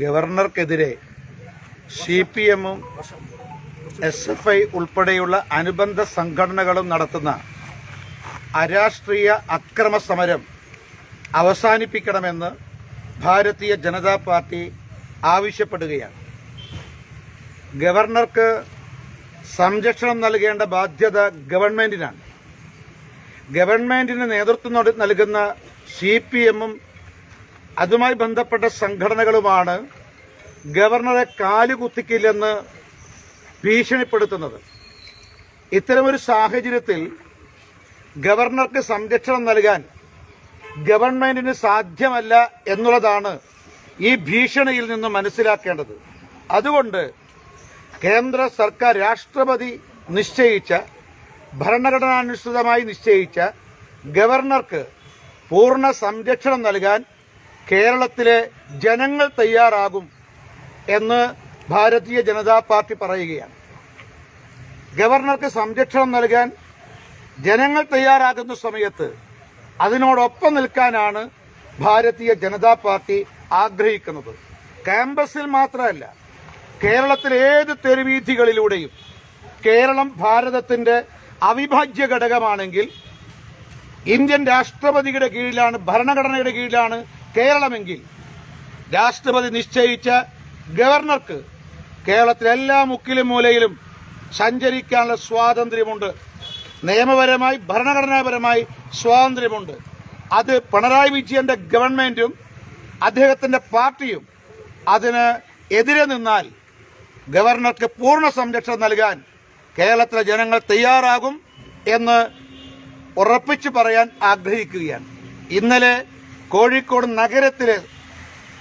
ഗവർണർക്കെതിരെ C P എമ്മും S F I ഉൾപ്പെടെയുള്ള അനുബന്ധ സംഘടനകളും നടത്തുന്ന അരാഷ്ട്രീയ അക്രമ സമരം അവസാനിപ്പിക്കണമെന്ന് ഭാരതീയ ജനതാ പാർട്ടി ആവശ്യപ്പെടുകയാണ്. ഗവർണർക്ക് സംരക്ഷണം നൽകേണ്ട ബാധ്യത ഗവൺമെന്റിനാണ്. ഗവൺമെന്റിന് നേതൃത്വം നൽകുന്ന സി പി എമ്മും അതുമായി ബന്ധപ്പെട്ട സംഘടനകളുമാണ് ഗവർണറെ കാലുകുത്തിക്കില്ലെന്ന് ഭീഷണിപ്പെടുത്തുന്നത്. ഇത്തരമൊരു സാഹചര്യത്തിൽ ഗവർണർക്ക് സംരക്ഷണം നൽകാൻ ഗവൺമെന്റിന് സാധ്യമല്ല എന്നുള്ളതാണ് ഈ ഭീഷണിയിൽ നിന്ന് മനസ്സിലാക്കേണ്ടത്. അതുകൊണ്ട് കേന്ദ്ര സർക്കാർ രാഷ്ട്രപതി നിശ്ചയിച്ച ഭരണഘടനാനുസൃതമായി നിശ്ചയിച്ച ഗവർണർക്ക് പൂർണ സംരക്ഷണം നൽകാൻ കേരളത്തിലെ ജനങ്ങൾ തയ്യാറാകും എന്ന് ഭാരതീയ ജനതാ പാർട്ടി പറയുകയാണ്. ഗവർണർക്ക് സംരക്ഷണം നൽകാൻ ജനങ്ങൾ തയ്യാറാകുന്ന സമയത്ത് അതിനോടൊപ്പം നിൽക്കാനാണ് ഭാരതീയ ജനതാ പാർട്ടി ആഗ്രഹിക്കുന്നത്. ക്യാമ്പസിൽ മാത്രമല്ല കേരളത്തിലെ ഏത് തെരുവീഥികളിലൂടെയും കേരളം ഭാരതത്തിന്റെ അവിഭാജ്യ ഘടകമാണെങ്കിൽ ഇന്ത്യൻ രാഷ്ട്രപതിയുടെ കീഴിലാണ് ഭരണഘടനയുടെ കീഴിലാണ് കേരളമെങ്കിൽ രാഷ്ട്രപതി നിശ്ചയിച്ച ഗവർണർക്ക് കേരളത്തിലെ എല്ലാ മുക്കിലും മൂലയിലും സഞ്ചരിക്കാനുള്ള സ്വാതന്ത്ര്യമുണ്ട്. നിയമപരമായി ഭരണഘടനാപരമായി സ്വാതന്ത്ര്യമുണ്ട്. അത് പിണറായി വിജയന്റെ ഗവൺമെന്റും അദ്ദേഹത്തിന്റെ പാർട്ടിയും അതിന് എതിരെ നിന്നാൽ ഗവർണർക്ക് പൂർണ സംരക്ഷണം നൽകാൻ കേരളത്തിലെ ജനങ്ങൾ തയ്യാറാകും എന്ന് ഉറപ്പിച്ചു പറയാൻ ആഗ്രഹിക്കുകയാണ്. ഇന്നലെ കോഴിക്കോട് നഗരത്തിലെ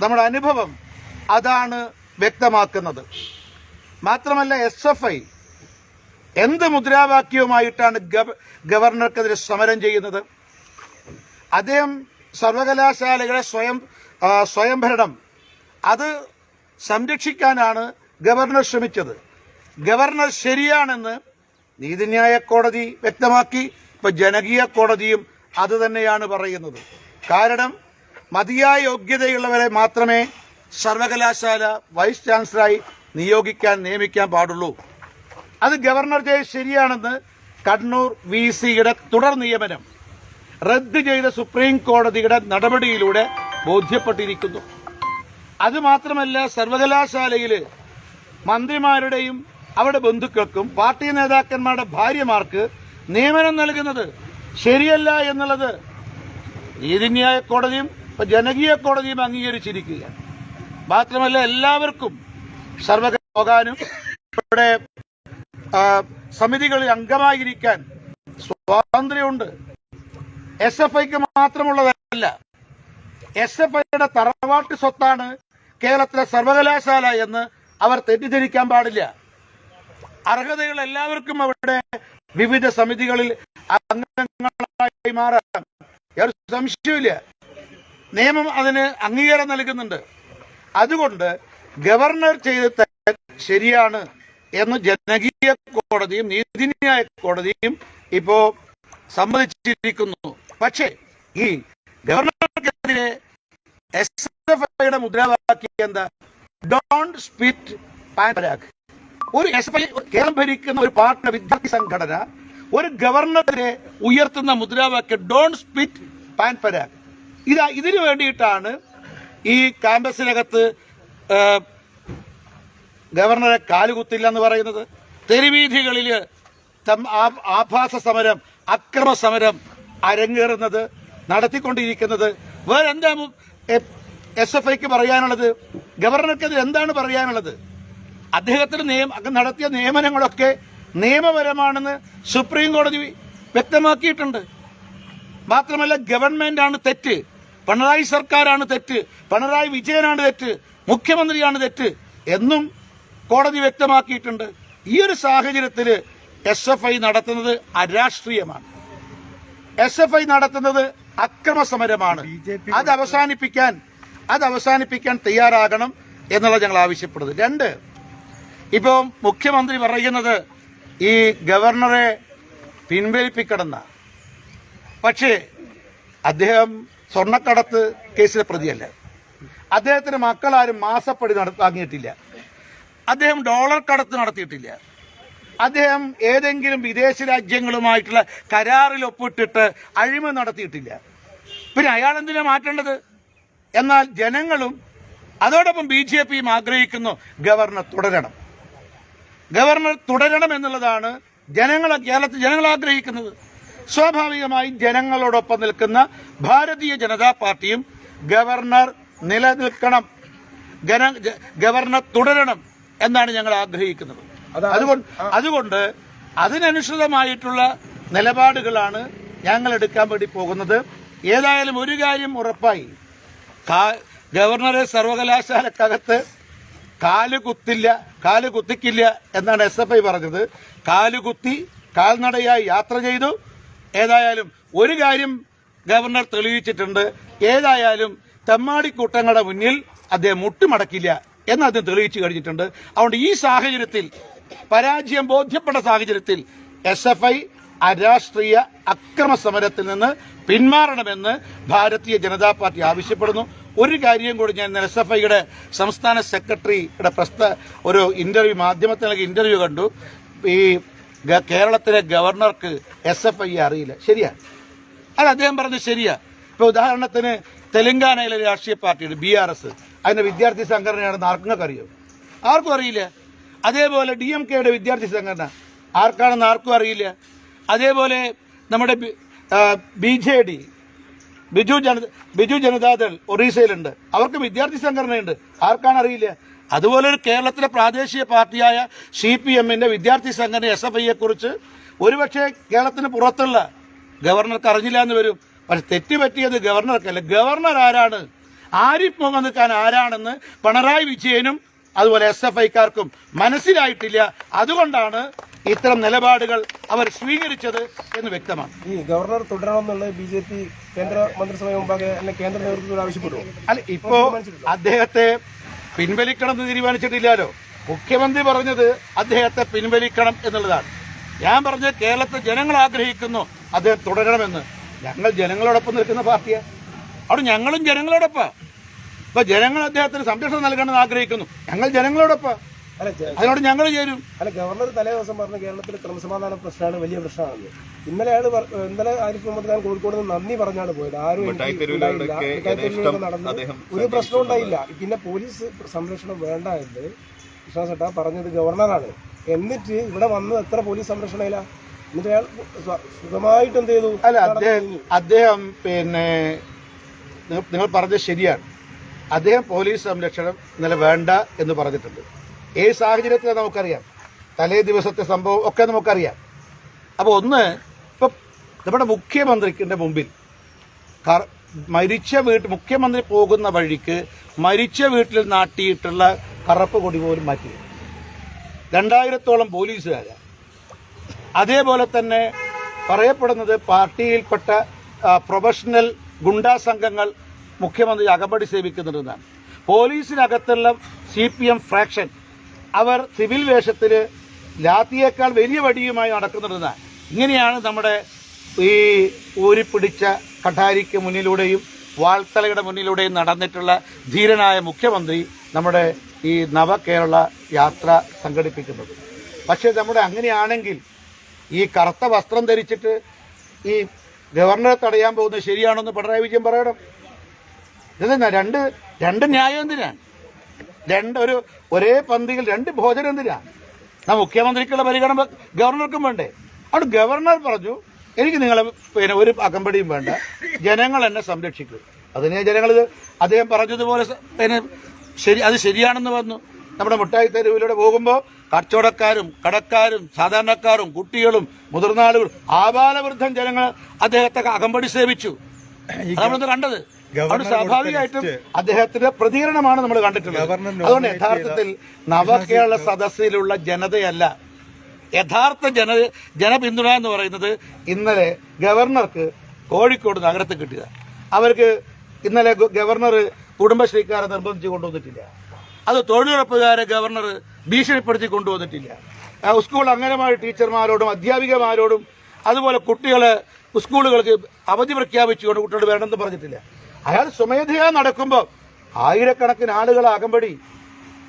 നമ്മുടെ അനുഭവം അതാണ് വ്യക്തമാക്കുന്നത്. മാത്രമല്ല എസ് എഫ് ഐ എന്ത് മുദ്രാവാക്യവുമായിട്ടാണ് ഗവർണർക്കെതിരെ സമരം ചെയ്യുന്നത്? അദ്ദേഹം സർവകലാശാലകളെ സ്വയം സ്വയംഭരണം അത് സംരക്ഷിക്കാനാണ് ഗവർണർ ശ്രമിച്ചത്. ഗവർണർ ശരിയാണെന്ന് നീതിന്യായ കോടതി വ്യക്തമാക്കി. ഇപ്പൊ ജനകീയ കോടതിയും അത് തന്നെയാണ് പറയുന്നത്. കാരണം മതിയായ യോഗ്യതയുള്ളവരെ മാത്രമേ സർവകലാശാല വൈസ് ചാൻസലറായി നിയോഗിക്കാൻ നിയമിക്കാൻ പാടുള്ളൂ. അത് ഗവർണർ ചെയ്ത് ശരിയാണെന്ന് കണ്ണൂർ വി സിയുടെ തുടർ നിയമനം റദ്ദ് ചെയ്ത സുപ്രീം കോടതിയുടെ നടപടിയിലൂടെ ബോധ്യപ്പെട്ടിരിക്കുന്നു. അതുമാത്രമല്ല സർവകലാശാലയിൽ മന്ത്രിമാരുടെയും അവരുടെ ബന്ധുക്കൾക്കും പാർട്ടി നേതാക്കന്മാരുടെ ഭാര്യമാർക്ക് നിയമനം നൽകുന്നത് ശരിയല്ല എന്നുള്ളത് നീതിന്യായ കോടതിയും ഇപ്പൊ ജനകീയ കോടതിയും അംഗീകരിച്ചിരിക്കുകയാണ്. മാത്രമല്ല എല്ലാവർക്കും സർവക പോകാനും ഇവിടെ സമിതികളിൽ അംഗമായിരിക്കാൻ സ്വാതന്ത്ര്യമുണ്ട്. എസ് എഫ് ഐക്ക് മാത്രമുള്ളതല്ല എസ് എഫ് ഐയുടെ തറവാട്ട് സ്വത്താണ് കേരളത്തിലെ സർവകലാശാല എന്ന് അവർ തെറ്റിദ്ധരിക്കാൻ പാടില്ല. അർഹതകൾ എല്ലാവർക്കും അവിടെ വിവിധ സമിതികളിൽ അംഗങ്ങളായി മാറാം. യാതൊരു സംശയമില്ല നിയമം അതിന് അംഗീകാരം നൽകുന്നുണ്ട്. അതുകൊണ്ട് ഗവർണർ ചെയ്ത ശരിയാണ് എന്ന് ജനകീയ കോടതിയും നീതിന്യായ കോടതിയും ഇപ്പോ സമ്മതിച്ചിരിക്കുന്നു. പക്ഷേ ഈ ഗവർണർക്കെതിരെ എസ് എഫ് ഐയുടെ മുദ്രാവാക്യം എന്താ? ഡോണ്ട് സ്പിറ്റ് ഒരു എസ് എഫ് ഐ കേരളം ഭരിക്കുന്ന ഒരു പാർട്ടി വിദ്യാർത്ഥി സംഘടന ഒരു ഗവർണറെ ഉയർത്തുന്ന മുദ്രാവാക്യം ഡോണ്ട് സ്പിറ്റ് പാൻ പരാഗ് ഇതാ ഇതിനു വേണ്ടിയിട്ടാണ് ഈ ക്യാമ്പസിനകത്ത് ഗവർണറെ കാലുകുത്തില്ല എന്ന് പറയുന്നത്. തെരുവീഥികളിൽ ആഭാസ സമരം അക്രമ സമരം അരങ്ങേറുന്നത് നടത്തിക്കൊണ്ടിരിക്കുന്നത്. വേറെ എന്താ എസ് എഫ് ഐക്ക് പറയാനുള്ളത്? ഗവർണർക്കെതിരെ എന്താണ് പറയാനുള്ളത്? അദ്ദേഹത്തിന് നിയമ നടത്തിയ നിയമനങ്ങളൊക്കെ നിയമപരമാണെന്ന് സുപ്രീം കോടതി വ്യക്തമാക്കിയിട്ടുണ്ട്. മാത്രമല്ല ഗവൺമെന്റാണ് തെറ്റ്. പിണറായി സർക്കാരാണ് തെറ്റ്. പിണറായി വിജയനാണ് തെറ്റ്. മുഖ്യമന്ത്രിയാണ് തെറ്റ്. എന്നും കോടതി വ്യക്തമാക്കിയിട്ടുണ്ട്. ഈ ഒരു സാഹചര്യത്തിൽ എസ് എഫ് ഐ നടത്തുന്നത് അരാഷ്ട്രീയമാണ്. എസ് എഫ് ഐ നടത്തുന്നത് അക്രമ സമരമാണ് അത് അവസാനിപ്പിക്കാൻ അത് അവസാനിപ്പിക്കാൻ തയ്യാറാകണം എന്നുള്ളത് ഞങ്ങൾ ആവശ്യപ്പെടുന്നത് രണ്ട് ഇപ്പോ മുഖ്യമന്ത്രി പറയുന്നത് ഈ ഗവർണറെ പിൻവലിപ്പിക്കണമെന്ന. പക്ഷേ അദ്ദേഹം സ്വർണക്കടത്ത് കേസിലെ പ്രതിയല്ല. അദ്ദേഹത്തിന് മക്കളാരും മാസപ്പടി നട- വാങ്ങിയിട്ടില്ല. അദ്ദേഹം ഡോളർ കടത്ത് നടത്തിയിട്ടില്ല. അദ്ദേഹം ഏതെങ്കിലും വിദേശ രാജ്യങ്ങളുമായിട്ടുള്ള കരാറിൽ ഒപ്പിട്ടിട്ട് അഴിമ നടത്തിയിട്ടില്ല. പിന്നെ അയാൾ എന്തിനാ മാറ്റേണ്ടത്? എന്നാൽ ജനങ്ങളും അതോടൊപ്പം ബി ജെ പിയും ആഗ്രഹിക്കുന്നു ഗവർണർ തുടരണം. ഗവർണർ തുടരണം എന്നുള്ളതാണ് ജനങ്ങളെ കേരളത്തിൽ ജനങ്ങൾ ആഗ്രഹിക്കുന്നത്. സ്വാഭാവികമായി ജനങ്ങളോടൊപ്പം നിൽക്കുന്ന ഭാരതീയ ജനതാ പാർട്ടിയും ഗവർണർ നിലനിൽക്കണം. ഗവർണർ തുടരണം എന്നാണ് ഞങ്ങൾ ആഗ്രഹിക്കുന്നത്. അതുകൊണ്ട് അതുകൊണ്ട് അതിനനുസൃതമായിട്ടുള്ള നിലപാടുകളാണ് ഞങ്ങൾ എടുക്കാൻ വേണ്ടി പോകുന്നത്. ഏതായാലും ഒരു കാര്യം ഉറപ്പായി. ഗവർണറെ സർവകലാശാലക്കകത്ത് കാൽ കുത്തില്ല കാൽ കുത്തിക്കില്ല എന്നാണ് എസ് എഫ് ഐ പറഞ്ഞത്. കാൽ കുത്തി കാൽനടയായി യാത്ര ചെയ്തു. ഏതായാലും ഒരു കാര്യം ഗവർണർ തെളിയിച്ചിട്ടുണ്ട്. ഏതായാലും തെമ്മാടിക്കൂട്ടങ്ങളുടെ മുന്നിൽ അദ്ദേഹം മുട്ടുമടക്കില്ല എന്ന് അദ്ദേഹം തെളിയിച്ചു കഴിഞ്ഞിട്ടുണ്ട്. അതുകൊണ്ട് ഈ സാഹചര്യത്തിൽ പരാജയം ബോധ്യപ്പെട്ട സാഹചര്യത്തിൽ എസ് എഫ് ഐ അരാഷ്ട്രീയ അക്രമ സമരത്തിൽ നിന്ന് പിന്മാറണമെന്ന് ഭാരതീയ ജനതാ പാർട്ടി ആവശ്യപ്പെടുന്നു. ഒരു കാര്യം കൂടി ഞാൻ എസ് എഫ് ഐയുടെ സംസ്ഥാന സെക്രട്ടറിയുടെ പ്രസ്ത ഒരു ഇന്റർവ്യൂ മാധ്യമത്തിൽ നൽകിയ ഇന്റർവ്യൂ കണ്ടു. ഈ കേരളത്തിലെ ഗവർണർക്ക് എസ് എഫ് ഐ അറിയില്ല. ശരിയാ. അത് അദ്ദേഹം പറഞ്ഞത് ശരിയാ. ഇപ്പൊ ഉദാഹരണത്തിന് തെലങ്കാനയിലെ രാഷ്ട്രീയ പാർട്ടിയുണ്ട് ബി ആർ എസ്. അതിന്റെ വിദ്യാർത്ഥി സംഘടനയാണെന്ന് ആർക്കും അറിയോ ആർക്കും അറിയില്ല. അതേപോലെ ഡി എം കെയുടെ വിദ്യാർത്ഥി സംഘടന ആർക്കാണെന്ന് ആർക്കും അറിയില്ല. അതേപോലെ നമ്മുടെ B J D Biju Janata Biju Janata Dal ഒറീസയിലുണ്ട്. അവർക്ക് വിദ്യാർത്ഥി സംഘടനയുണ്ട്. ആർക്കാണ് അറിയില്ല അതുപോലെ ഒരു കേരളത്തിലെ പ്രാദേശിക പാർട്ടിയായ സി പി എമ്മിന്റെ വിദ്യാർത്ഥി സംഘടന എസ് എഫ് ഐയെ കുറിച്ച് ഒരുപക്ഷെ കേരളത്തിന് പുറത്തുള്ള ഗവർണർക്ക് അറിഞ്ഞില്ല എന്ന് വരും. പക്ഷെ തെറ്റുപറ്റിയത് ഗവർണർക്കല്ല ഗവർണർ ആരാണ്? ആരിഫ് മുഹമ്മദ് ഖാൻ ആരാണെന്ന് പിണറായി വിജയനും അതുപോലെ എസ് എഫ് ഐക്കാർക്കും മനസ്സിലായിട്ടില്ല. അതുകൊണ്ടാണ് ഇത്തരം നിലപാടുകൾ അവർ സ്വീകരിച്ചത് എന്ന് വ്യക്തമാണ്. ഈ ഗവർണർ തുടരണമെന്നുള്ളത് ബി ജെ പി കേന്ദ്ര മന്ത്രിസഭ മുമ്പാകെ അല്ലെങ്കിൽ കേന്ദ്ര നേതൃത്വത്തോട് ആവശ്യപ്പെടുമോ അല്ല ഇപ്പോ അദ്ദേഹത്തെ പിൻവലിക്കണം എന്ന് തീരുമാനിച്ചിട്ടില്ലല്ലോ. മുഖ്യമന്ത്രി പറഞ്ഞത് അദ്ദേഹത്തെ പിൻവലിക്കണം എന്നുള്ളതാണ്. ഞാൻ പറഞ്ഞത് കേരളത്തെ ജനങ്ങൾ ആഗ്രഹിക്കുന്നു അദ്ദേഹം തുടരണമെന്ന്. ഞങ്ങൾ ജനങ്ങളോടൊപ്പം നിൽക്കുന്ന പാർട്ടിയാണ് അവിടെ ഞങ്ങളും ജനങ്ങളോടൊപ്പം. ഇപ്പൊ ജനങ്ങൾ അദ്ദേഹത്തിന് സംരക്ഷണം നൽകണമെന്ന് ആഗ്രഹിക്കുന്നു. ഞങ്ങൾ ജനങ്ങളോടൊപ്പം. അതിനോട് ഞങ്ങൾ ചേരും. അല്ല ഗവർണർ തലേ ദിവസം പറഞ്ഞ കേരളത്തിലെ ക്രമസമാധാന പ്രശ്നമാണ് വലിയ പ്രശ്നമാണ്. ഇന്നലെ അയാൾ ഇന്നലെ ആരിഫ് മുഹമ്മദ് ഖാൻ കോഴിക്കോട് നിന്ന് നന്ദി പറഞ്ഞാണ് പോയത്. ആരും നടന്നു ഒരു പ്രശ്നം ഉണ്ടായില്ല. പിന്നെ പോലീസ് സംരക്ഷണം വേണ്ട എന്ന് കൃഷ്ണസട്ട പറഞ്ഞത് ഗവർണറാണ്. എന്നിട്ട് ഇവിടെ വന്ന് എത്ര പോലീസ് സംരക്ഷണയില്ല എന്നിട്ട് അയാൾ സുഖമായിട്ട് എന്ത് ചെയ്തു? അല്ല അദ്ദേഹം അദ്ദേഹം പിന്നെ നിങ്ങൾ പറഞ്ഞത് ശരിയാണ്. അദ്ദേഹം പോലീസ് സംരക്ഷണം ഇന്നലെ വേണ്ട എന്ന് പറഞ്ഞിട്ടുണ്ട്. ഏത് സാഹചര്യത്തിലാണ് നമുക്കറിയാം. തലേ ദിവസത്തെ സംഭവം ഒക്കെ നമുക്കറിയാം. അപ്പോൾ ഒന്ന് ഇപ്പൊ നമ്മുടെ മുഖ്യമന്ത്രിക്കിന്റെ മുമ്പിൽ മരിച്ച വീട്ട് മുഖ്യമന്ത്രി പോകുന്ന വഴിക്ക് മരിച്ച വീട്ടിൽ നാട്ടിയിട്ടുള്ള കറപ്പ് കൊടി പോലും മാറ്റി. രണ്ടായിരത്തോളം പോലീസുകാര. അതേപോലെ തന്നെ പറയപ്പെടുന്നത് പാർട്ടിയിൽപ്പെട്ട പ്രൊഫഷണൽ ഗുണ്ടാ സംഘങ്ങൾ മുഖ്യമന്ത്രി അകമ്പടി സേവിക്കുന്നുണ്ടെന്നാണ്. പോലീസിനകത്തുള്ള സി പി എം ഫ്രാക്ഷൻ അവർ സിവിൽ വേഷത്തിൽ ലാത്തിയേക്കാൾ വലിയ വടിയുമായി നടക്കുന്നുണ്ടെന്ന് ഇങ്ങനെയാണ് നമ്മുടെ ഈ ഊരിപ്പിടിച്ച കഠാരിക്ക് മുന്നിലൂടെയും വാൾത്തലയുടെ മുന്നിലൂടെയും നടന്നിട്ടുള്ള ധീരനായ മുഖ്യമന്ത്രി നമ്മുടെ ഈ നവകേരള യാത്ര സംഘടിപ്പിക്കുന്നത്. പക്ഷേ നമ്മുടെ അങ്ങനെയാണെങ്കിൽ ഈ കറുത്ത വസ്ത്രം ധരിച്ചിട്ട് ഈ ഗവർണറെ തടയാൻ പോകുന്നത് ശരിയാണെന്ന് പിണറായി വിജയൻ പറയണം. ഇതെന്നാ രണ്ട് രണ്ട് ന്യായം എന്തിനാണ് രണ്ട് ഒരു ഒരേ പന്തിയിൽ രണ്ട് ഭോജനം എന്തിനാ? നാ മുഖ്യമന്ത്രിക്കുള്ള പരിഗണന ഗവർണർക്കും വേണ്ടേ. അവിടെ ഗവർണർ പറഞ്ഞു എനിക്ക് നിങ്ങളെ പിന്നെ ഒരു അകമ്പടിയും വേണ്ട. ജനങ്ങൾ എന്നെ സംരക്ഷിക്കും. അതിനെ ജനങ്ങൾ അദ്ദേഹം പറഞ്ഞതുപോലെ പിന്നെ ശരി അത് ശരിയാണെന്ന് വന്നു നമ്മുടെ മുട്ടായി തെരുവിലൂടെ പോകുമ്പോൾ കച്ചവടക്കാരും കടക്കാരും സാധാരണക്കാരും കുട്ടികളും മുതിർന്ന ആളുകളും ആബാലവൃദ്ധം ജനങ്ങൾ അദ്ദേഹത്തെ അകമ്പടി സേവിച്ചു. അതാണ് കണ്ടത്. അവിടെ സ്വാഭാവികമായിട്ടും അദ്ദേഹത്തിന്റെ പ്രതികരണമാണ് നമ്മൾ കണ്ടിട്ടുള്ളത്. അതുകൊണ്ട് യഥാർത്ഥത്തിൽ നവകേരള സദസ്സിലുള്ള ജനതയല്ല. യഥാർത്ഥ ജന ജനപിന്തുണ എന്ന് പറയുന്നത് ഇന്നലെ ഗവർണർക്ക് കോഴിക്കോട് നഗരത്തിൽ കിട്ടിയത്. അവർക്ക് ഇന്നലെ ഗവർണർ കുടുംബശ്രീക്കാരെ നിർബന്ധിച്ച് കൊണ്ടുവന്നിട്ടില്ല. അത് തൊഴിലുറപ്പുകാരെ ഗവർണർ ഭീഷണിപ്പെടുത്തി കൊണ്ടുവന്നിട്ടില്ല. സ്കൂൾ അംഗനവാടി ടീച്ചർമാരോടും അധ്യാപികമാരോടും അതുപോലെ കുട്ടികളെ സ്കൂളുകൾക്ക് അവധി പ്രഖ്യാപിച്ചുകൊണ്ട് കുട്ടികൾ വേണമെന്ന് പറഞ്ഞിട്ടില്ല. അയാൾ സ്വമേധയാ നടക്കുമ്പോൾ ആയിരക്കണക്കിന് ആളുകൾ അകമ്പടി.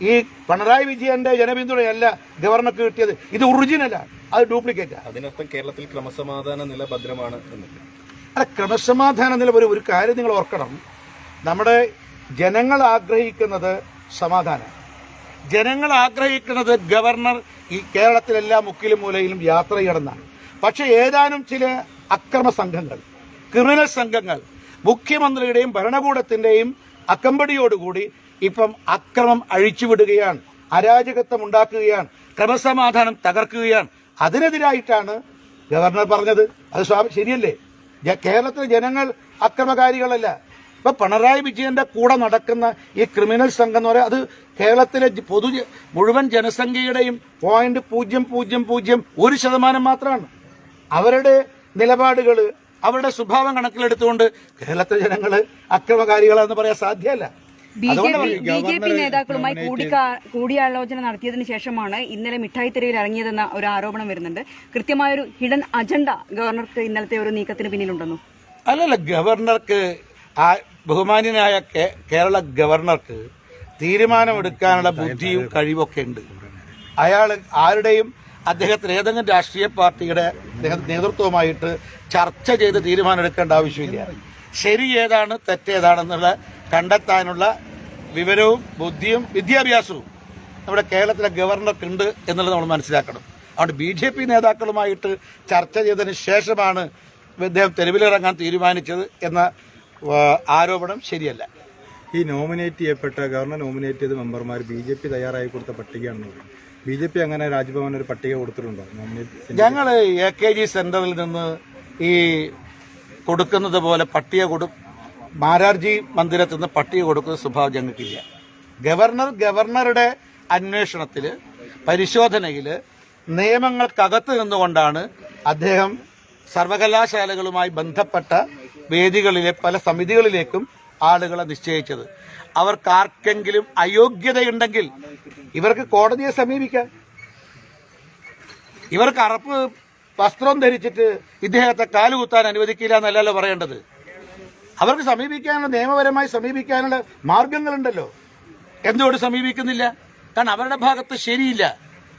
ഈ പിണറായി വിജയന്റെ ജനപിന്തുണയല്ല ഗവർണർക്ക് കിട്ടിയത്. ഇത് ഒറിജിനലാണ് അത് ഡ്യൂപ്ലിക്കേറ്റ്. അതിനർത്ഥം കേരളത്തിൽ ക്രമസമാധാന നില ഭദ്രമാണ് അല്ല ക്രമസമാധാന നില ഒരു ഒരു കാര്യം നിങ്ങൾ ഓർക്കണം. നമ്മുടെ ജനങ്ങൾ ആഗ്രഹിക്കുന്നത് സമാധാനം. ജനങ്ങൾ ആഗ്രഹിക്കുന്നത് ഗവർണർ ഈ കേരളത്തിലെല്ലാ മുക്കിലും മൂലയിലും യാത്ര ചെയ്യണമെന്നാണ്. പക്ഷേ ഏതാനും ചില അക്രമ സംഘങ്ങൾ ക്രിമിനൽ സംഘങ്ങൾ മുഖ്യമന്ത്രിയുടെയും ഭരണകൂടത്തിന്റെയും അക്കമ്പടിയോടുകൂടി ഇപ്പം അക്രമം അഴിച്ചുവിടുകയാണ് അരാജകത്വം ഉണ്ടാക്കുകയാണ് ക്രമസമാധാനം തകർക്കുകയാണ്. അതിനെതിരായിട്ടാണ് ഗവർണർ പറഞ്ഞത്. അത് സ്വാമി ശരിയല്ലേ? കേരളത്തിലെ ജനങ്ങൾ അക്രമകാരികളല്ല. ഇപ്പൊ പിണറായി വിജയന്റെ കൂടെ നടക്കുന്ന ഈ ക്രിമിനൽ സംഘം എന്ന് പറയാം അത് കേരളത്തിലെ പൊതു മുഴുവൻ ജനസംഖ്യയുടെയും പോയിന്റ് പൂജ്യം പൂജ്യം പൂജ്യം ഒരു ശതമാനം മാത്രമാണ്. അവരുടെ നിലപാടുകൾ അവരുടെ സ്വഭാവം കണക്കിലെടുത്തുകൊണ്ട് കേരളത്തിലെ ജനങ്ങൾ അക്രമകാരികളാണെന്ന് പറയാൻ സാധ്യമല്ല. B J P B J P നേതാക്കളുമായി കൂടിക്കാ- കൂടിയാലോചന നടത്തിയതിന് ശേഷമാണ് ഇന്നലെ മിഠായി തെരുവിൽ ഇറങ്ങിയതെന്ന ഒരു ആരോപണം വരുന്നുണ്ട്. കൃത്യമായൊരു ഹിഡൻ അജണ്ട ഗവർണർക്ക് ഇന്നലത്തെ ഒരു നീക്കത്തിന് പിന്നിലുണ്ടെന്നു? അല്ലല്ല ഗവർണർക്ക് ആ ബഹുമാന്യനായ കേരള ഗവർണർക്ക് തീരുമാനമെടുക്കാനുള്ള ബുദ്ധിയും കഴിവൊക്കെ ഉണ്ട്. അയാൾ ആരുടെയും അദ്ദേഹത്തിന് ഏതെങ്കിലും രാഷ്ട്രീയ പാർട്ടിയുടെ നേതൃത്വവുമായിട്ട് ചർച്ച ചെയ്ത് തീരുമാനമെടുക്കേണ്ട ആവശ്യമില്ല. ശരി ഏതാണ് തെറ്റേതാണെന്നുള്ള കണ്ടെത്താനുള്ള വിവരവും ബുദ്ധിയും വിദ്യാഭ്യാസവും നമ്മുടെ കേരളത്തിലെ ഗവർണർക്കുണ്ട് എന്നുള്ളത് നമ്മൾ മനസ്സിലാക്കണം. അതുകൊണ്ട് ബി ജെ പി നേതാക്കളുമായിട്ട് ചർച്ച ചെയ്തതിന് ശേഷമാണ് അദ്ദേഹം തെരുവിലിറങ്ങാൻ തീരുമാനിച്ചത് എന്ന ആരോപണം ശരിയല്ല. ഈ നോമിനേറ്റ് ചെയ്യപ്പെട്ട ഗവർണർ നോമിനേറ്റ് ചെയ്ത മെമ്പർമാർ ബി ജെ പി തയ്യാറായി കൊടുത്ത പട്ടികയാണെന്ന് പറയും ബി ജെ പി അങ്ങനെ രാജ്ഭവൻ ഒരു പട്ടിക കൊടുത്തിട്ടുണ്ടോ? ഞങ്ങൾ എ കെ ജി സെന്ററിൽ നിന്ന് ഈ കൊടുക്കുന്നത് പോലെ പട്ടിക കൊടു മാരാർജി മന്ദിരത്തിൽ നിന്ന് പട്ടിക കൊടുക്കുന്ന സ്വഭാവം ഞങ്ങൾക്കില്ല. ഗവർണർ ഗവർണറുടെ അന്വേഷണത്തിൽ പരിശോധനയിൽ നിയമങ്ങൾക്കകത്ത് നിന്നുകൊണ്ടാണ് അദ്ദേഹം സർവകലാശാലകളുമായി ബന്ധപ്പെട്ട വേദികളിലെ പല സമിതികളിലേക്കും ആളുകളെ നിശ്ചയിച്ചത്. അവർക്ക് ആർക്കെങ്കിലും അയോഗ്യതയുണ്ടെങ്കിൽ ഇവർക്ക് കോടതിയെ സമീപിക്കാം. ഇവർക്ക് അറപ്പ് വസ്ത്രം ധരിച്ചിട്ട് ഇദ്ദേഹത്തെ കാലുകുത്താൻ അനുവദിക്കില്ല എന്നല്ലല്ലോ പറയേണ്ടത്. അവർക്ക് സമീപിക്കാനുള്ള നിയമപരമായി സമീപിക്കാനുള്ള മാർഗങ്ങളുണ്ടല്ലോ. എന്തുകൊണ്ട് സമീപിക്കുന്നില്ല? കാരണം അവരുടെ ഭാഗത്ത് ശരിയില്ല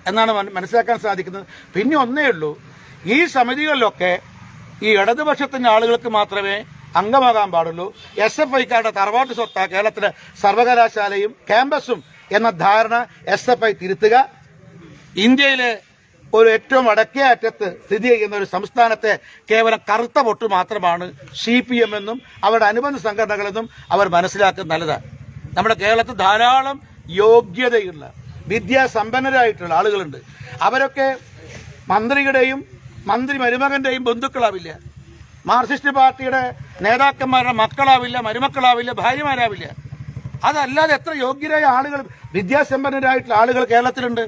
എന്നാണ് മനസ്സിലാക്കാൻ സാധിക്കുന്നത്. പിന്നെ ഒന്നേ ഉള്ളൂ ഈ സമിതികളിലൊക്കെ ഈ ഇടതുപക്ഷത്തിന്റെ ആളുകൾക്ക് മാത്രമേ അംഗമാകാൻ പാടുള്ളൂ. എസ് എഫ് ഐക്കാരുടെ തറവാട്ട് സ്വത്ത കേരളത്തിലെ സർവകലാശാലയും ക്യാമ്പസും എന്ന ധാരണ എസ് എഫ് ഐ തിരുത്തുക. ഇന്ത്യയിലെ ഒരു ഏറ്റവും വടക്കേ അറ്റത്ത് സ്ഥിതി ചെയ്യുന്ന ഒരു സംസ്ഥാനത്തെ കേവലം കറുത്ത പൊട്ട് മാത്രമാണ് സി പി എം എന്നും അവരുടെ അനുബന്ധ സംഘടനകളെന്നും അവർ മനസ്സിലാക്കുന്നത് നല്ലതാണ് നമ്മുടെ കേരളത്തിൽ ധാരാളം യോഗ്യതയുള്ള വിദ്യാസമ്പന്നരായിട്ടുള്ള ആളുകളുണ്ട്. അവരൊക്കെ മന്ത്രിയുടെയും മന്ത്രി മരുമകന്റെയും ബന്ധുക്കളാവില്ല. മാർക്സിസ്റ്റ് പാർട്ടിയുടെ നേതാക്കന്മാരുടെ മക്കളാവില്ല മരുമക്കളാവില്ല ഭാര്യമാരാവില്ല. അതല്ലാതെ എത്ര യോഗ്യരായ ആളുകൾ വിദ്യാസമ്പന്നരായിട്ടുള്ള ആളുകൾ കേരളത്തിലുണ്ട്?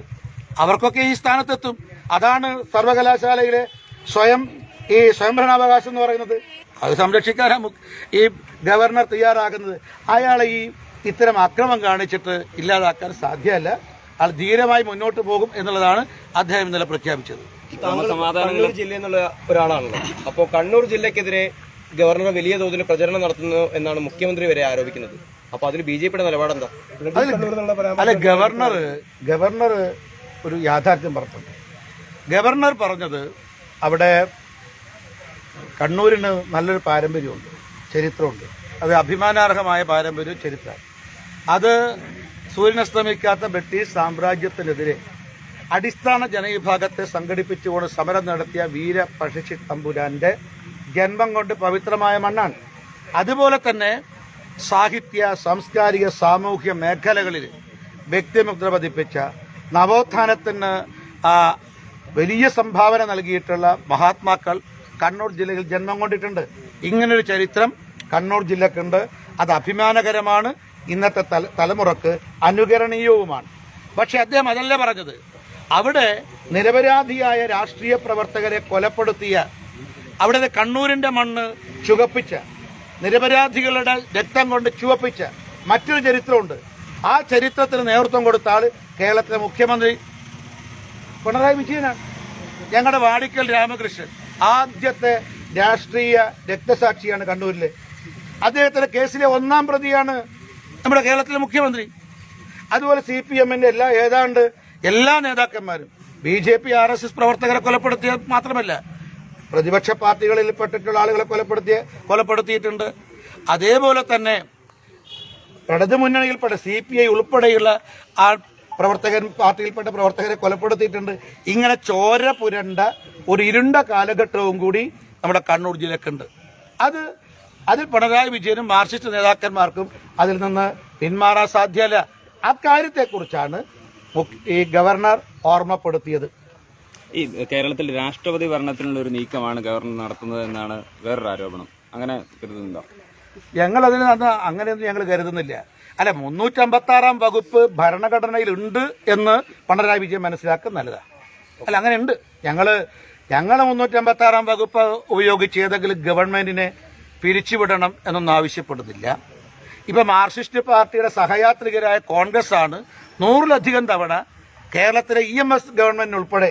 അവർക്കൊക്കെ ഈ സ്ഥാനത്തെത്തും. അതാണ് സർവകലാശാലയിലെ സ്വയം ഈ സ്വയംഭരണാവകാശം എന്ന് പറയുന്നത്. അത് സംരക്ഷിക്കാനാ ഈ ഗവർണർ തയ്യാറാകുന്നത്. അയാളെ ഈ ഇത്തരം അക്രമം കാണിച്ചിട്ട് ഇല്ലാതാക്കാൻ സാധ്യമല്ല. ആൾ ധീരമായി മുന്നോട്ട് പോകും എന്നുള്ളതാണ് അദ്ദേഹം ഇന്നലെ പ്രഖ്യാപിച്ചത്. കണ്ണൂർ ജില്ല എന്നുള്ള ഒരാളാണല്ലോ. അപ്പോ കണ്ണൂർ ജില്ലക്കെതിരെ ഗവർണർ വലിയ തോതിൽ പ്രചരണം നടത്തുന്നു എന്നാണ് മുഖ്യമന്ത്രി വരെ ആരോപിക്കുന്നത്. അപ്പൊ അതിൽ ബി ജെ പിയുടെ നിലപാടെന്താ അല്ല ഗവർണർ ഗവർണർ ഒരു യാഥാർത്ഥ്യം പറഞ്ഞു ഗവർണർ പറഞ്ഞത് അവിടെ കണ്ണൂരിന് നല്ലൊരു പാരമ്പര്യമുണ്ട് ചരിത്രമുണ്ട്. അത് അഭിമാനാർഹമായ പാരമ്പര്യവും ചരിത്രം അത് സൂര്യനസ്തമിക്കാത്ത ബ്രിട്ടീഷ് സാമ്രാജ്യത്തിനെതിരെ അടിസ്ഥാന ജനവിഭാഗത്തെ സംഘടിപ്പിച്ചുകൊണ്ട് സമരം നടത്തിയ വീര പക്ഷി തമ്പുരാന്റെ ജന്മം കൊണ്ട് പവിത്രമായ മണ്ണാണ്. അതുപോലെ തന്നെ സാഹിത്യ സാംസ്കാരിക സാമൂഹ്യ മേഖലകളിൽ വ്യക്തിമുദ്ര പതിപ്പിച്ച നവോത്ഥാനത്തിന് വലിയ സംഭാവന നൽകിയിട്ടുള്ള മഹാത്മാക്കൾ കണ്ണൂർ ജില്ലയിൽ ജന്മം കൊണ്ടിട്ടുണ്ട്. ഇങ്ങനൊരു ചരിത്രം കണ്ണൂർ ജില്ലക്കുണ്ട്. അത് അഭിമാനകരമാണ്. ഇന്നത്തെ തല- തലമുറയ്ക്ക് അനുകരണീയവുമാണ്. പക്ഷെ അദ്ദേഹം അതല്ല പറഞ്ഞത്. അവിടെ നിരപരാധിയായ രാഷ്ട്രീയ പ്രവർത്തകരെ കൊലപ്പെടുത്തിയ അവിടുത്തെ കണ്ണൂരിന്റെ മണ്ണ് ചുവപ്പിച്ച നിരപരാധികളുടെ രക്തം കൊണ്ട് ചുവപ്പിച്ച മറ്റൊരു ചരിത്രമുണ്ട്. ആ ചരിത്രത്തിന് നേതൃത്വം കൊടുത്ത കേരളത്തിലെ മുഖ്യമന്ത്രി പിണറായി വിജയനാണ്. ഞങ്ങളുടെ വാടിക്കൽ രാമകൃഷ്ണൻ ആദ്യത്തെ രാഷ്ട്രീയ രക്തസാക്ഷിയാണ് കണ്ണൂരിലെ. അദ്ദേഹത്തിന്റെ കേസിലെ ഒന്നാം പ്രതിയാണ് നമ്മുടെ കേരളത്തിലെ മുഖ്യമന്ത്രി. അതുപോലെ സി പി എമ്മിന്റെ എല്ലാ ഏതാണ്ട് എല്ലാ നേതാക്കന്മാരും. B J P R S S പ്രവർത്തകരെ കൊലപ്പെടുത്തിയ മാത്രമല്ല പ്രതിപക്ഷ പാർട്ടികളിൽ പെട്ടിട്ടുള്ള ആളുകളെ കൊലപ്പെടുത്തിയ കൊലപ്പെടുത്തിയിട്ടുണ്ട്. അതേപോലെ തന്നെ ഇടതു മുന്നണിയിൽപ്പെട്ട സി പി ഐ ഉൾപ്പെടെയുള്ള ആ പ്രവർത്തകൻ പാർട്ടിയിൽപ്പെട്ട പ്രവർത്തകരെ കൊലപ്പെടുത്തിയിട്ടുണ്ട്. ഇങ്ങനെ ചോര പുരണ്ട ഒരു ഇരുണ്ട കാലഘട്ടവും കൂടി നമ്മുടെ കണ്ണൂർ ജില്ലക്കുണ്ട്. അത് അതിൽ പിണറായി വിജയനും മാർക്സിസ്റ്റ് നേതാക്കന്മാർക്കും അതിൽ നിന്ന് പിന്മാറാൻ സാധ്യമല്ല. അക്കാര്യത്തെക്കുറിച്ചാണ് ഈ ഗവർണർ ഓർമ്മപ്പെടുത്തിയത്. ഈ കേരളത്തിൽ രാഷ്ട്രപതി ഭരണത്തിനുള്ള ഒരു നീക്കമാണ് ഗവർണർ നടത്തുന്നത് എന്നാണ് വേറൊരു ആരോപണം. അങ്ങനെ കരുതുന്നുണ്ടോ? ഞങ്ങൾ അതിന് അങ്ങനെയൊന്നും ഞങ്ങൾ കരുതുന്നില്ല. അല്ല മുന്നൂറ്റമ്പത്താറാം വകുപ്പ് ഭരണഘടനയിലുണ്ട് എന്ന് പിണറായി വിജയൻ മനസ്സിലാക്കുക നല്ലതാണ് അല്ല അങ്ങനെ ഉണ്ട് ഞങ്ങൾ ഞങ്ങൾ മുന്നൂറ്റമ്പത്താറാം വകുപ്പ് ഉപയോഗിച്ച് ഏതെങ്കിലും ഗവൺമെന്റിനെ പിരിച്ചുവിടണം എന്നൊന്നും ആവശ്യപ്പെടുന്നില്ല. ഇപ്പൊ മാർക്സിസ്റ്റ് പാർട്ടിയുടെ സഹയാത്രികരായ കോൺഗ്രസ് ആണ് നൂറിലധികം തവണ കേരളത്തിലെ ഇ എം എസ് ഗവൺമെന്റ് ഉൾപ്പെടെ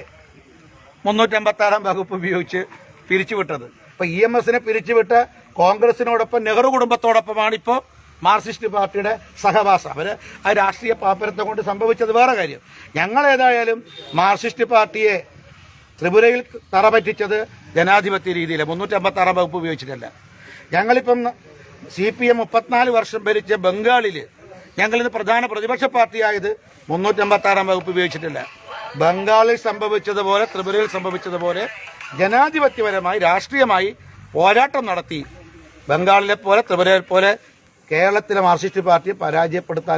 മുന്നൂറ്റമ്പത്തി ആറാം വകുപ്പ് ഉപയോഗിച്ച് പിരിച്ചുവിട്ടത്. അപ്പൊ ഇ എം എസിനെ പിരിച്ചുവിട്ട കോൺഗ്രസിനോടൊപ്പം നെഹ്റു കുടുംബത്തോടൊപ്പമാണ് ഇപ്പോൾ മാർക്സിസ്റ്റ് പാർട്ടിയുടെ സഹവാസം. അവർ ആ രാഷ്ട്രീയ പാപ്പരത്തെ കൊണ്ട് സംഭവിച്ചത് വേറെ കാര്യം. ഞങ്ങൾ ഏതായാലും മാർക്സിസ്റ്റ് പാർട്ടിയെ ത്രിപുരയിൽ തറപറ്റിച്ചത് ജനാധിപത്യ രീതിയിൽ മുന്നൂറ്റമ്പത്താറാം വകുപ്പ് ഉപയോഗിച്ചിട്ടല്ല. ഞങ്ങളിപ്പം സി പി എം മുപ്പത്തിനാല് വർഷം ഭരിച്ച ബംഗാളിൽ ഞങ്ങളിന്ന് പ്രധാന പ്രതിപക്ഷ പാർട്ടിയായത് മുന്നൂറ്റമ്പത്തി ആറാം വകുപ്പ് ഉപയോഗിച്ചിട്ടില്ല. ബംഗാളിൽ സംഭവിച്ചതുപോലെ ത്രിപുരയിൽ സംഭവിച്ചതുപോലെ ജനാധിപത്യപരമായി രാഷ്ട്രീയമായി പോരാട്ടം നടത്തി ബംഗാളിലെ പോലെ ത്രിപുരയെ പോലെ കേരളത്തിലെ മാർക്സിസ്റ്റ് പാർട്ടിയെ പരാജയപ്പെടുത്താൻ